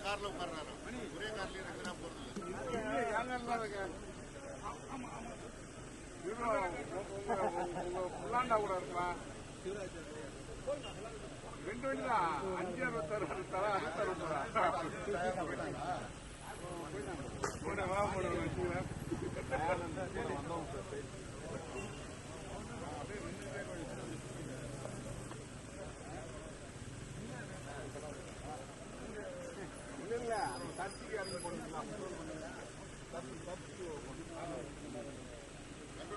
கார்ல உட்கார்றாரு ஒரே கார்லயே ரெண்டு போறது கூட இருக்கலாம் ரெண்டு வண்டி தான் அஞ்சு அறுபத்தாறு அறுபத்தாறு அறுபத்தாறு போட கண்ட்ரோல்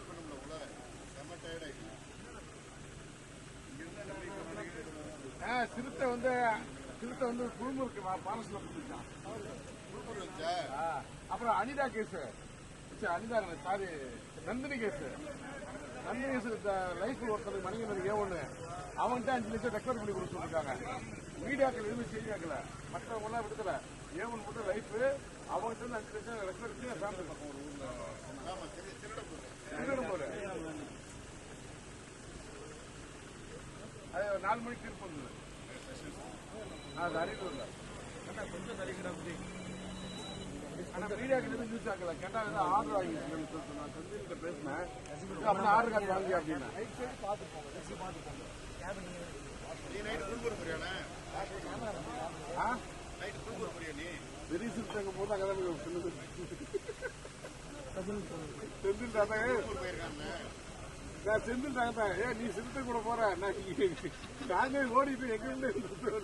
பண்ண முடியல உள்ள செம்ம டயர்ட் ஆயிடுச்சு ஆ, சிறுத்தை வந்து சிறுத்தை வந்து குழுமுருக்கு பாரஸ்ல குழுப்பூர் வச்சா? அப்புறம் Anitha case. Anitha sorry Nandini case. Nandini case life ஒருத்தருக்கு மணிகண்டர் ஏ ஒண்ணு. அவன்கிட்ட அஞ்சு லட்சம் ரெக்கவர் பண்ணி கொடுத்து சொல்லிருக்காங்க மீடியாக்கள் எதுவுமே செய்தியாக்கல மற்றவங்க எல்லாம் விடுதல. ஏ ஒன்று மட்டும் லைஃப் அவன்கிட்ட இருந்து அஞ்சு லட்சம் ரெக்கவர் பண்ணி ஃபேமிலி பக்கம் ஒரு ஊர்ல ஆமா சரி திருட போகுது திருடன் போல அது நாலு மணிக்கு தீர்ப்பு வந்தது அது அரியலூர்ல கொஞ்சம் தரிக்கிற ஆனா மீடியாக்கு எதுவும் நியூஸ் ஆக்கல. கேட்டா வந்து ஆர்டர் வாங்கிருக்கேன்னு சொல்லிட்டு நான் செந்தில்கிட்ட பேசினேன். அப்படின்னா ஆர்டர் கார்டு வாங்கி அப்படின்னா. நீ நைட்டு குழுப்பூர் போறியானே ஆ நைட்டு குழுப்பூர் போறியா நீ பெரிய போது அங்கே தான் சொன்னது செந்தில் தாத்தாங்க நான் செந்தில் தாங்க ஏ நீ சிறுத்தை கூட போற. நான் நாங்கள் ஓடி போய் எங்க இருந்து